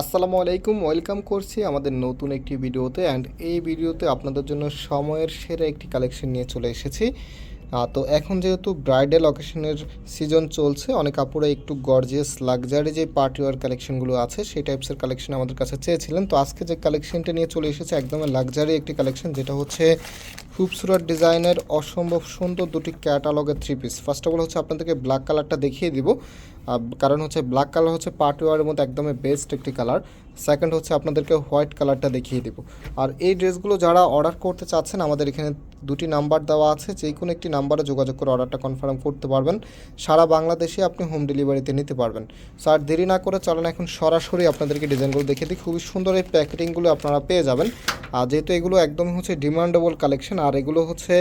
আসসালামু আলাইকুম, ওয়েলকাম করছি আমাদের নতুন একটি ভিডিওতে অ্যান্ড এই ভিডিওতে আপনাদের জন্য সময়ের সেরা একটি কালেকশন নিয়ে চলে এসেছি। তো এখন যেহেতু ব্রাইডাল অকেশনের সিজন চলছে, অনেক আপুরা একটু গর্জিয়াস লাক্সারি যে পার্টি ওয়ার কালেকশনগুলো আছে, সেই টাইপসের কালেকশন আমাদের কাছে চেয়েছিলেন। তো আজকে যে কালেকশনটা নিয়ে চলে এসেছে একদম লাক্সারি একটি কালেকশন, যেটা হচ্ছে খুবসুরত ডিজাইনের অসম্ভব সুন্দর দুটি ক্যাটালগের three piece first of all হচ্ছে আপনাদেরকে ব্ল্যাক কালারটা দেখিয়ে দিব। কারণ হচ্ছে ব্ল্যাক কালার হচ্ছে পার্টি ওয়ারের মধ্যে একদমই বেস্ট একটি কালার সেকেন্ড হচ্ছে আপনাদেরকে হোয়াইট কালারটা দেখিয়ে দিব। আর এই ড্রেসগুলো যারা অর্ডার করতে চাচ্ছেন, আমাদের এখানে দুটি নাম্বার দেওয়া আছে। যে কোনো একটি নাম্বারে যোগাযোগ করে অর্ডারটা কনফার্ম করতে পারবেন। সারা বাংলাদেশে আপনি হোম ডেলিভারিতে নিতে পারবেন। সো আর দেরি না করে চলেন এখন সরাসরি আপনাদেরকে ডিজাইনগুলো দেখিয়ে দিই। খুবই সুন্দর এই প্যাকেটিংগুলো আপনারা পেয়ে যাবেন। যেহেতু এগুলো একদম হচ্ছে ডিমান্ডেবল কালেকশন আর এগুলো হচ্ছে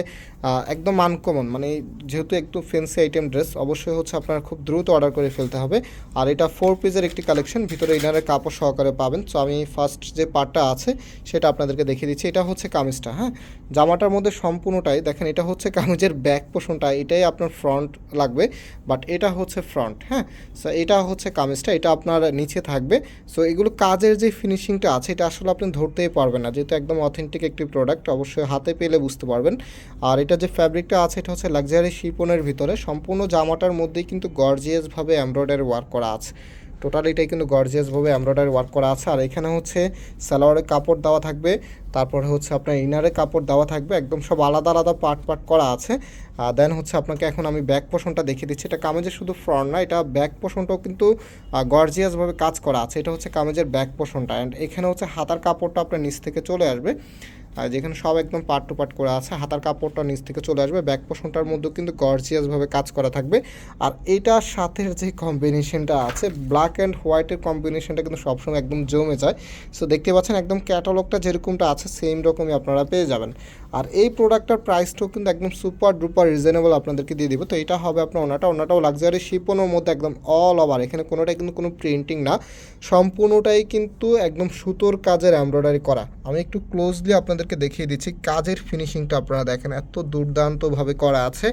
একদম আনকমন মানে যেহেতু একটু ফেন্সি আইটেম ড্রেস অবশ্যই হচ্ছে আপনার খুব দ্রুত অর্ডার করে ফেলতে হবে। আর এটা ফোর পিসের একটি কালেকশন ভিতরে ইনারের কাপড় সহকারে পাবেন। তো আমি ফার্স্ট যে পার্টটা আছে, সেটা আপনাদেরকে দেখিয়ে দিচ্ছি। এটা হচ্ছে কামিজটা হ্যাঁ? জামাটার মধ্যে সম্পূর্ণটাই, দেখেন এটা হচ্ছে কামিজের ব্যাক পোষণটা এটাই আপনার ফ্রন্ট লাগবে বাট এটা হচ্ছে ফ্রন্ট হ্যাঁ? সো এটা হচ্ছে কামিজটা, এটা আপনার নিচে থাকবে। সো এগুলো কাজের যে ফিনিশিংটা আছে, এটা আসলে আপনি ধরতেই পারবেন না, যেহেতু একদম অথেন্টিক একটি প্রোডাক্ট অবশ্যই হাতে পেলে বুঝতে পারবেন। আর এটা যে ফ্যাব্রিকটা আছে, এটা হচ্ছে লাক্সারি শিপনের ভিতরে। সম্পূর্ণ জামাটার মধ্যেই কিন্তু গর্জিয়াসভাবে এমব্রয়ডারি ওয়ার্ক করা আছে। টোটাল এটাই কিন্তু গর্জিয়াসভাবে এমব্রয়ডারি ওয়ার্ক করা আছে। আর এখানে হচ্ছে সালোয়ারের কাপড় দেওয়া থাকবে। তারপরে হচ্ছে আপনার ইনারের কাপড় দেওয়া থাকবে। একদম সব আলাদা আলাদা পার্ট পার্ট করা আছে। দেন হচ্ছে আপনাকে এখন আমি ব্যাক পোষণটা দেখিয়ে দিচ্ছি। এটা কামেজের শুধু ফ্রন্ট না, এটা ব্যাক পোষণটাও কিন্তু গর্জিয়াসভাবে কাজ করা আছে। এটা হচ্ছে কামেজের ব্যাক পোষণটা অ্যান্ড এখানে হচ্ছে হাতার কাপড়টা আপনার নিচ থেকে চলে আসবে। যেখানে সব একদম পার্ট টু পার্ট করে আছে, হাতার কাপড়টা নিচ থেকে চলে আসবে ব্যাক পোষণটার মধ্যেও কিন্তু গর্জিয়াসভাবে কাজ করা থাকবে। আর এটার সাথে যে কম্বিনেশনটা আছে ব্ল্যাক অ্যান্ড হোয়াইটের কম্বিনেশনটা কিন্তু সবসময় একদম জমে যায়। সো দেখতে পাচ্ছেন একদম ক্যাটালগটা যেরকমটা আছে সেম রকমই আপনারা পেয়ে যাবেন। আর এই প্রোডাক্টটার প্রাইসটাও কিন্তু একদম সুপার ডুপার রিজনেবল আপনাদেরকে দিয়ে দিব। তো এটা হবে আপনার ওনাটা। ওনাটাও লাক্সারি শিপনের মধ্যে একদম অল ওভার এখানে কোনোটাই কিন্তু কোনো প্রিন্টিং না। সম্পূর্ণটাই কিন্তু একদম সুতোর কাজের এমব্রয়ডারি করা। আমি একটু ক্লোজলি আপনাদেরকে দেখিয়ে দিচ্ছি, কাজের ফিনিশিংটা আপনারা দেখেন এত দুর্দান্তভাবে করা আছে।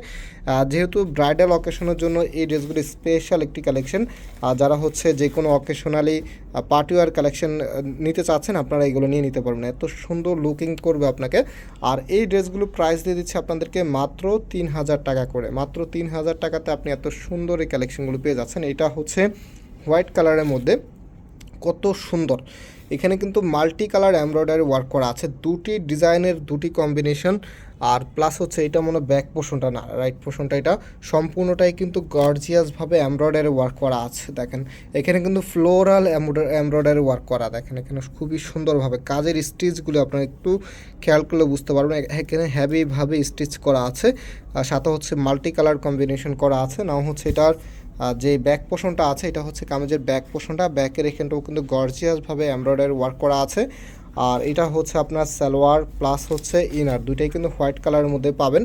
যেহেতু ব্রাইডাল অকেশনের জন্য এই ড্রেসগুলি স্পেশাল একটি কালেকশন যারা হচ্ছে যে কোনো অকেশনালি পার্টিওয়ার কালেকশন নিতে চাচ্ছেন, আপনারা এগুলো নিয়ে নিতে পারবেন এত সুন্দর লুকিং করবে আপনাকে। আর এই ড্রেসগুলো প্রাইস দিয়ে দিচ্ছে আপনাদেরকে মাত্র তিন হাজার টাকা করে। মাত্র তিন হাজার টাকাতে আপনি এত সুন্দর এই কালেকশনগুলো পেয়ে যাচ্ছেন। এটা হচ্ছে হোয়াইট কালারের মধ্যে কত সুন্দর। এখানে কিন্তু মাল্টি কালার এমব্রয়ডারি ওয়ার্ক করা আছে। দুটি ডিজাইনের দুটি কম্বিনেশন আর প্লাস হচ্ছে এটা মনে ব্যাক পোর্শনটা না রাইট পোর্শনটা এটা সম্পূর্ণটাই কিন্তু গর্জিয়াসভাবে এমব্রয়ডারি ওয়ার্ক করা আছে, দেখেন। এখানে কিন্তু ফ্লোরাল এমব্রয়ডারি ওয়ার্ক করা, দেখেন এখানে খুবই সুন্দরভাবে কাজের স্টিচগুলো আপনারা একটু খেয়াল করলে বুঝতে পারবেন। এখানে হ্যাভিভাবে স্টিচ করা আছে, আর সাথে হচ্ছে মাল্টি কালার কম্বিনেশন করা আছে। নাও হচ্ছে এটার যে ব্যাক পোষণটা আছে, এটা হচ্ছে কামেজের ব্যাক পোষণটা ব্যাকের এখানটাও কিন্তু গর্জিয়াসভাবে এমব্রয়ডারি ওয়ার্ক করা আছে। আর এটা হচ্ছে আপনার সালোয়ার প্লাস হচ্ছে ইনার দুইটাই কিন্তু হোয়াইট কালারের মধ্যে পাবেন।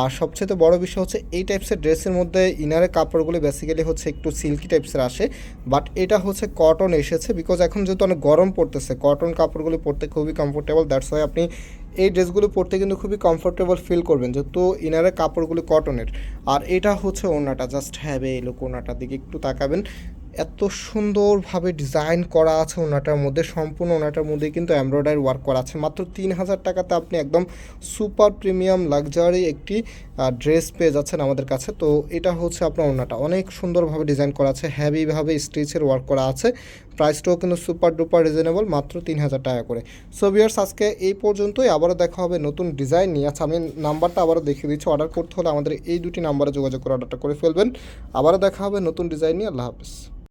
আর সবচেয়ে বড় বিষয় হচ্ছে এই টাইপসের ড্রেসের মধ্যে ইনারের কাপড়গুলো বেসিক্যালি হচ্ছে একটু সিল্কি টাইপসের আসে। বাট এটা হচ্ছে কটন এসেছে বিকজ এখন যেহেতু অনেক গরম পড়তেছে কটন কাপড়গুলো পরতে খুবই কমফোর্টেবল দ্যাটস ওয়াই আপনি এই ড্রেসগুলো পরতে কিন্তু খুবই কমফোর্টেবল ফিল করবেন, যেহেতু ইনারের কাপড়গুলো কটনের আর এটা হচ্ছে ওনাটা জাস্ট হ্যাবে এই লোক ওনাটার দিকে একটু তাকাবেন। এত সুন্দরভাবে ডিজাইন করা আছে ওনাটার মধ্যে, সম্পূর্ণ ওনাটার মধ্যে কিন্তু এমব্রয়ডারি ওয়ার্ক করা আছে। মাত্র তিন হাজার টাকাতে আপনি একদম সুপার প্রিমিয়াম লাক্সারি একটি ড্রেস পেয়ে যাচ্ছেন আমাদের কাছে। তো এটা হচ্ছে আপনার ওনাটা। অনেক সুন্দরভাবে ডিজাইন করা আছে হ্যাভিভাবে স্টিচের ওয়ার্ক করা আছে। প্রাইসটাও কিন্তু সুপার ডুপার রিজনেবল মাত্র তিন হাজার টাকা করে। সো বিয়ার্স আজকে এই পর্যন্তই। আবারও দেখা হবে নতুন ডিজাইন নিয়ে। আচ্ছা আমি নাম্বারটা আবারও দেখিয়ে দিচ্ছি। অর্ডার করতে হলে আমাদের এই দুটি নাম্বারে যোগাযোগ করে অর্ডারটা করে ফেলবেন। আবারও দেখা হবে নতুন ডিজাইন নিয়ে। আল্লাহ হাফিজ।